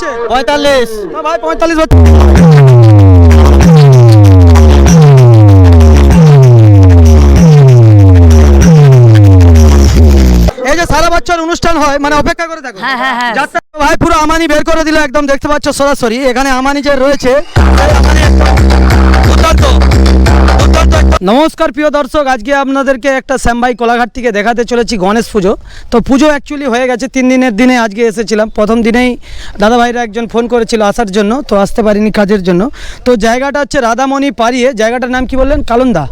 হচ্ছে পঁয়তাল্লিশ না ভাই পঁয়তাল্লিশ হচ্ছে এই যে সারা বছর অনুষ্ঠান হয় মানে অপেক্ষা করে দেখো হ্যাঁ, হ্যাঁ, হ্যাঁ। যাত্রা ভাই পুরো আমানি বের করে দিল একদম দেখতে পাচ্ছ সরাসরি এখানে আমানি যে রয়েছে আমানি একদম দুর্দান্ত দুর্দান্ত একদম। নমস্কার প্রিয় দর্শক, আজকে আপনাদেরকে একটা শ্যামভাই কোলাঘাট থেকে দেখাতে চলেছি গণেশ পুজো। তো পুজো অ্যাকচুয়ালি হয়ে গেছে, তিন দিনের দিনে আজকে এসেছিলাম। প্রথম দিনেই দাদাভাইরা একজন ফোন করেছিল আসার জন্য, তো আসতে পারিনি কাজের জন্য। তো জায়গাটা হচ্ছে রাধামণি পাড়িয়ে, জায়গাটার নাম কি বললেন? কালন্দা।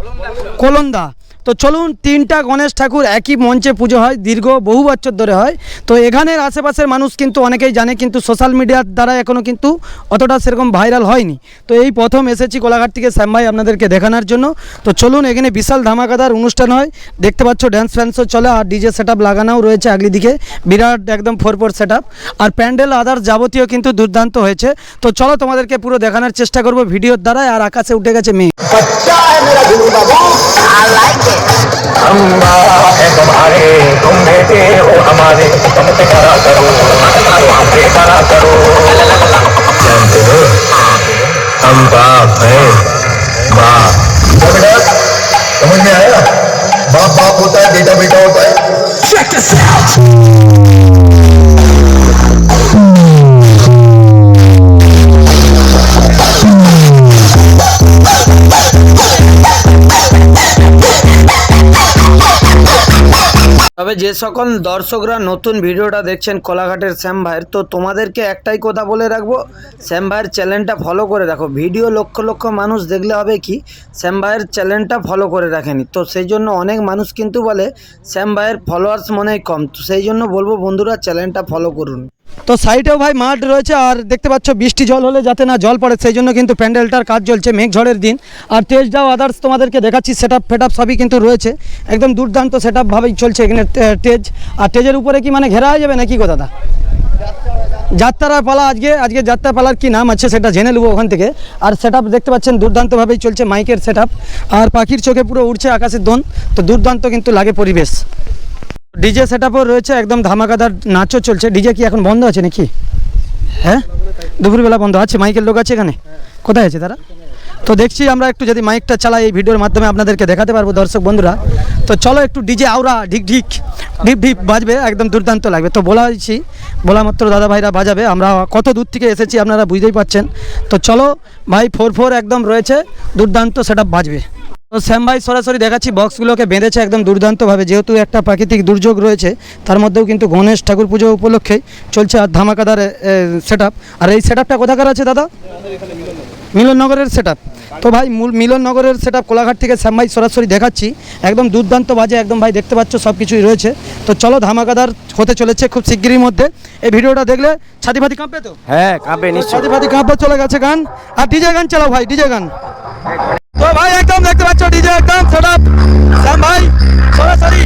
কোলন্দা। তো চলুন তিনটা গণেশ ঠাকুর একই মঞ্চে পুজো হয় দীর্ঘ বহু বছর ধরে হয়। তো এখানের আশেপাশের মানুষ কিন্তু অনেকেই জানে কিন্তু সোশ্যাল মিডিয়ার দ্বারা এখনও কিন্তু অতটা সেরকম ভাইরাল হয়নি। তো এই প্রথম এসেছি কোলাঘাট থেকে শ্যাম ভাই আপনাদেরকে দেখানোর জন্য। তো চলুন এখানে বিশাল ধামাকাদার অনুষ্ঠান হয়। দেখতে পাচ্ছ ড্যান্স ফ্যান্সও চলে আর ডিজে সেট আপ লাগানোও রয়েছে আগলি দিকে বিরাট একদম ফোর ফোর সেট আর প্যান্ডেল আদার যাবতীয় কিন্তু দুর্দান্ত হয়েছে। তো চলো তোমাদেরকে পুরো দেখানোর চেষ্টা করব ভিডিওর দ্বারা আর আকাশে উঠে গেছে মেয়ে बच्चा है तुम्हारे, तुम बेटे हो हमारे, तुम पे करा करो वहाँ पे करा करो। जानते हो हम बाप हैं बाप समझ में आया? बाप बाप होता है बेटा बेटा होता है। তবে যে সকল দর্শকরা নতুন ভিডিওটা দেখছেন কোলাঘাটের শ্যাম ভাইয়ের, তো তোমাদেরকে একটাই কথা বলে রাখব, শ্যাম ভাইয়ের চ্যানেলটা ফলো করে রাখো ভিডিও লক্ষ লক্ষ মানুষ দেখলে হবে কি, শ্যাম ভাইয়ের চ্যানেলটা ফলো করে রাখেনি। তো সেই জন্য অনেক মানুষ কিন্তু বলে, শ্যাম ভাইয়ের ফলোয়ার্স মনে হয় কম। তো সেই জন্য বলব বন্ধুরা, চ্যানেলটা ফলো করুন। তো সাইডেও ভাই মাঠ রয়েছে আর দেখতে পাচ্ছ বৃষ্টি জল হলে যাতে না জল পড়ে, সেই জন্য কিন্তু প্যান্ডেলটার কাজ চলছে মেঘ ঝড়ের দিন। আর টেস্ট যাও আদার্স তোমাদেরকে দেখাচ্ছি সেট আপ ফেট আপ সবই কিন্তু রয়েছে। একদম দুর্দান্ত সেট ভাবেই চলছে এখানে টেজ আর টেজের উপরে কি মানে ঘেরা হয়ে যাবে নাকি কথা দা যাত্রার পালা আজকে আজকে যাত্রা পালার কি নাম আছে সেটা জেনে নেব ওখান থেকে। আর সেট দেখতে পাচ্ছেন, দুর্দান্তভাবেই চলছে মাইকের সেট আর পাখির চোখে পুরো উঠছে আকাশের দোন, তো দুর্দান্ত কিন্তু লাগে পরিবেশ। ডিজে সেট রয়েছে, একদম ধামাকাদার নাচও চলছে। ডিজে কি এখন বন্ধ আছে নাকি? হ্যাঁ? দুপুরবেলা বন্ধ আছে, মাইকের লোক আছে এখানে? কোথায় আছে তারা? তো দেখছি আমরা একটু যদি মাইকটা চালাই এই ভিডিওর মাধ্যমে আপনাদেরকে দেখাতে পারব দর্শক বন্ধুরা। তো চলো একটু ডিজে আওরা, ঢিক ঢিক, ঢিপ ঢিপ বাজবে, একদম দুর্দান্ত লাগবে। তো বলা হয়েছি বলা মাত্র দাদা ভাইরা বাজাবে। আমরা কত দূর থেকে এসেছি আপনারা বুঝতেই পাচ্ছেন তো চলো, ভাই ফোর ফোর একদম রয়েছে, দুর্দান্ত সেটা বাজবে। তো শ্যাম ভাই সরাসরি দেখাচ্ছি বক্সগুলোকে বেঁধেছে একদম দুর্দান্তভাবে। যেহেতু একটা প্রাকৃতিক দুর্যোগ রয়েছে তার মধ্যেও কিন্তু গণেশ ঠাকুর পুজো উপলক্ষে চলছে আর ধামাকাদার সেট আর এই সেট আপটা কোথাকার আছে দাদা? মিলননগরের সেট তো ভাই মূল মিলননগরের সেট আপ কোলাঘাট থেকে শ্যাম ভাই সরাসরি দেখাচ্ছি। একদম দুর্দান্ত বাজে একদম ভাই দেখতে পাচ্ছ সব কিছুই রয়েছে। তো চলো ধামাকাদার হতে চলেছে খুব শিগগিরই মধ্যে। এই ভিডিওটা দেখলে ছাতি ফাতি কাঁপবে তো? হ্যাঁ কাঁপে নিশ্চয় ছাতি ফাতি কাঁপবে চলে গেছে গান। আর ডিজে গান চালাও ভাই ডিজে গান। ভাই একদম দেখতে পাচ্ছ ডিজে একদম সেট আপ ভাই সরাসরি।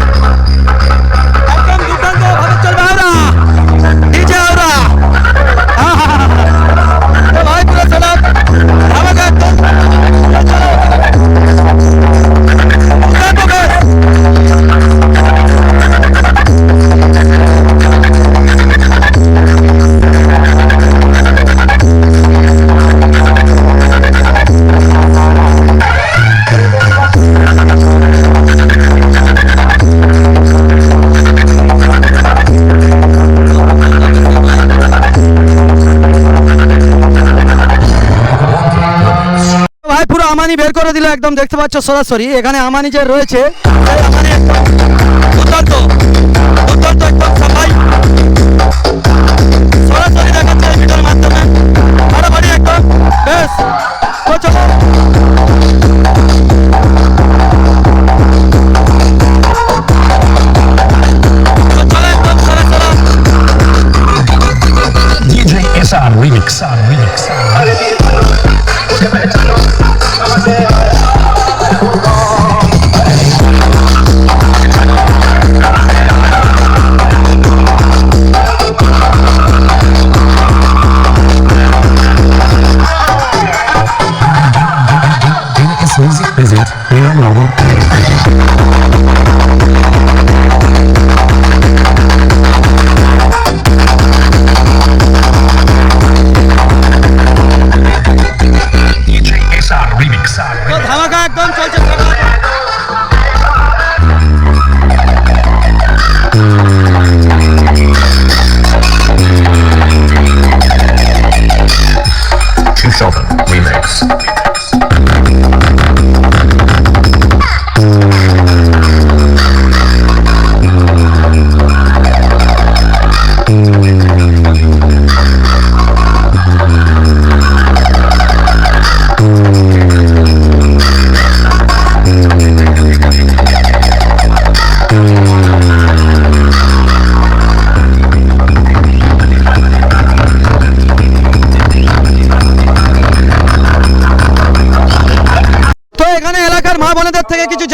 আমানি বের করে দিল একদম দেখতে পাচ্ছ সরাসরি এখানে আমানি যে রয়েছে দুর্দান্ত দুর্দান্ত DJ SR Remix. SR Remix.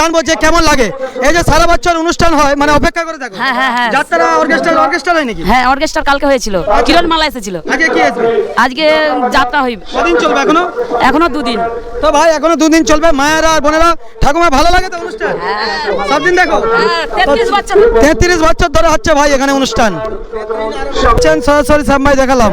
জানব যে কেমন লাগে। এই যে সারা বছর অনুষ্ঠান হয় মানে অপেক্ষা করে থাকো হ্যাঁ, হ্যাঁ, হ্যাঁ। যাত্রা অর্কেস্ট্রা অর্কেস্ট্রা হয় নাকি? হ্যাঁ অর্কেস্ট্রা কালকে হয়েছিল। কিরণ মালা এসেছিল। আজকে কি আসবে আজকে যাত্রা হইবে কদিন চলবে এখনও? এখনও দুদিন। তো ভাই এখনও দুদিন চলবে। মায়েরা আর বোনেরা ঠাকুমা ভালো লাগে তো অনুষ্ঠান? সব দিন দেখো? তেত্রিশ বছর। তেত্রিশ বছর ধরে হচ্ছে ভাই এখানে অনুষ্ঠান। সরাসরি সাম্বাই দেখালাম।